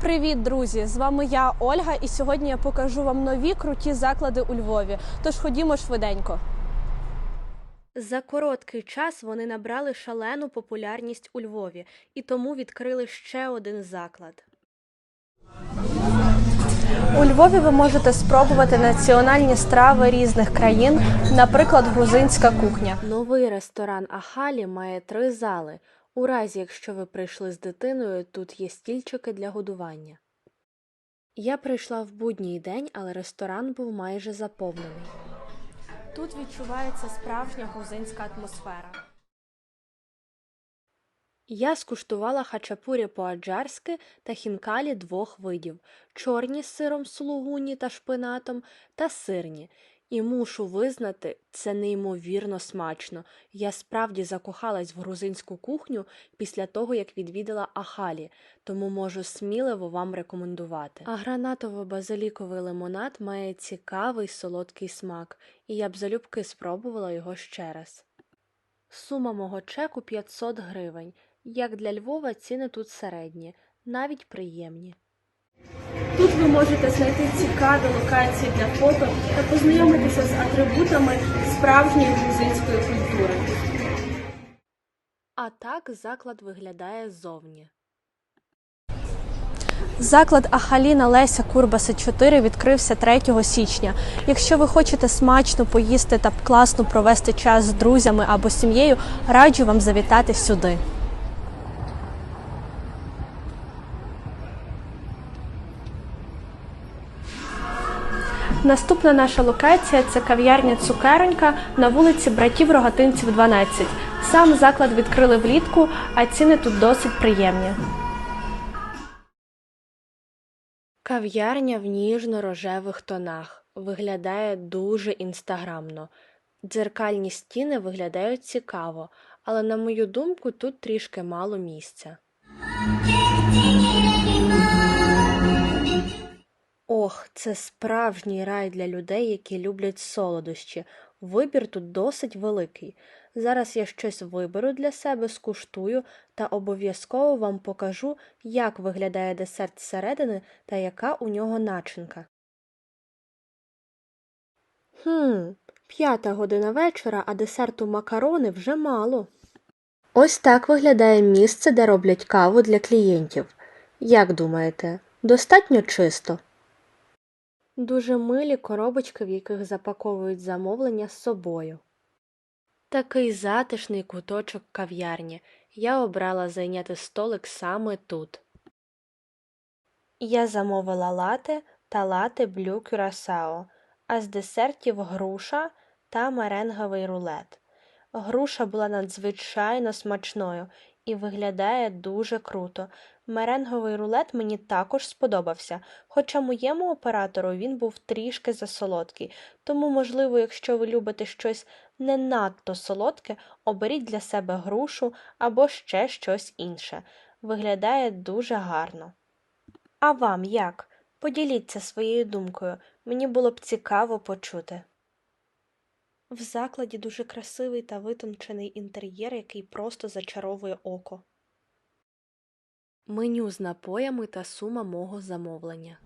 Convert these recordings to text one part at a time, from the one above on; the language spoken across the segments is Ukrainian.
Привіт, друзі! З вами я Ольга, і сьогодні я покажу вам нові круті заклади у Львові. Тож ходімо швиденько. За короткий час вони набрали шалену популярність у Львові і тому відкрили ще один заклад. У Львові ви можете спробувати національні страви різних країн, наприклад, грузинська кухня. Новий ресторан Ахалі має три зали. У разі, якщо ви прийшли з дитиною, тут є стільчики для годування. Я прийшла в будній день, але ресторан був майже заповнений. Тут відчувається справжня грузинська атмосфера. Я скуштувала хачапурі по-аджарськи та хінкалі двох видів чорні з сиром сулугуні та шпинатом та сирні. І мушу визнати, це неймовірно смачно. Я справді закохалась в грузинську кухню після того, як відвідала Ахалі, тому можу сміливо вам рекомендувати. А гранатово-базиліковий лимонад має цікавий солодкий смак, і я б залюбки спробувала його ще раз. Сума мого чеку 500 гривень. Як для Львова, ціни тут середні, навіть приємні. Тут ви можете знайти цікаві локації для фото та познайомитися з атрибутами справжньої грузинської культури. А так заклад виглядає ззовні. Заклад Ахаліна Леся Курбаса 4 відкрився 3 січня. Якщо ви хочете смачно поїсти та класно провести час з друзями або сім'єю, раджу вам завітати сюди. Наступна наша локація це кав'ярня Цукеронька на вулиці Братів Рогатинців 12. Сам заклад відкрили влітку, а ціни тут досить приємні. Кав'ярня в ніжно-рожевих тонах. Виглядає дуже інстаграмно. Дзеркальні стіни виглядають цікаво, але, на мою думку, тут трішки мало місця. Ох, це справжній рай для людей, які люблять солодощі. Вибір тут досить великий. Зараз я щось виберу для себе, скуштую та обов'язково вам покажу, як виглядає десерт зсередини та яка у нього начинка. Хм, п'ята година вечора, а десерту макарони вже мало. Ось так виглядає місце, де роблять каву для клієнтів. Як думаєте, достатньо чисто? Дуже милі коробочки, в яких запаковують замовлення з собою. Такий затишний куточок кав'ярні. Я обрала зайняти столик саме тут. Я замовила лате та лате блю кюрасао, а з десертів груша та меренговий рулет. Груша була надзвичайно смачною і виглядає дуже круто. Меренговий рулет мені також сподобався, хоча моєму оператору він був трішки засолодкий, тому, можливо, якщо ви любите щось не надто солодке, оберіть для себе грушу або ще щось інше. Виглядає дуже гарно. А вам як? Поділіться своєю думкою, мені було б цікаво почути. В закладі дуже красивий та витончений інтер'єр, який просто зачаровує око. Меню з напоями та сума мого замовлення.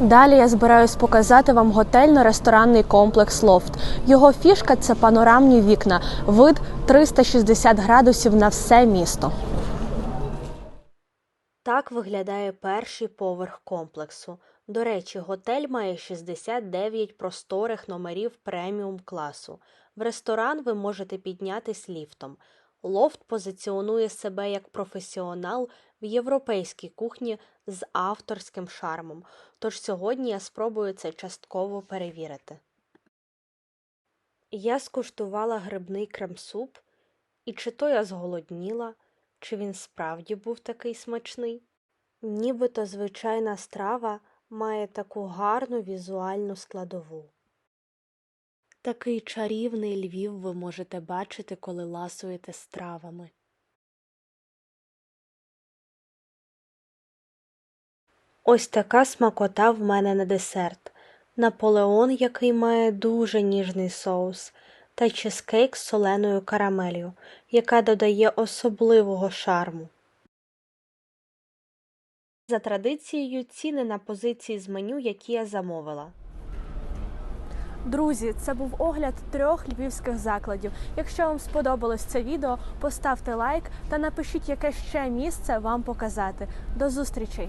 Далі я збираюсь показати вам готельно-ресторанний комплекс Лофт. Його фішка це панорамні вікна, вид 360 градусів на все місто. Так виглядає перший поверх комплексу. До речі, готель має 69 просторих номерів преміум класу. В ресторан ви можете піднятись ліфтом. Лофт позиціонує себе як професіонал в європейській кухні з авторським шармом, тож сьогодні я спробую це частково перевірити. Я скуштувала грибний крем-суп, і чи то я зголодніла, чи він справді був такий смачний. Нібито звичайна страва має таку гарну візуальну складову. Такий чарівний Львів ви можете бачити, коли ласуєте стравами. Ось така смакота в мене на десерт. Наполеон, який має дуже ніжний соус, та чизкейк з соленою карамелью, яка додає особливого шарму. За традицією, ціни на позиції з меню, які я замовила. Друзі, це був огляд трьох львівських закладів. Якщо вам сподобалось це відео, поставте лайк та напишіть, яке ще місце вам показати. До зустрічей!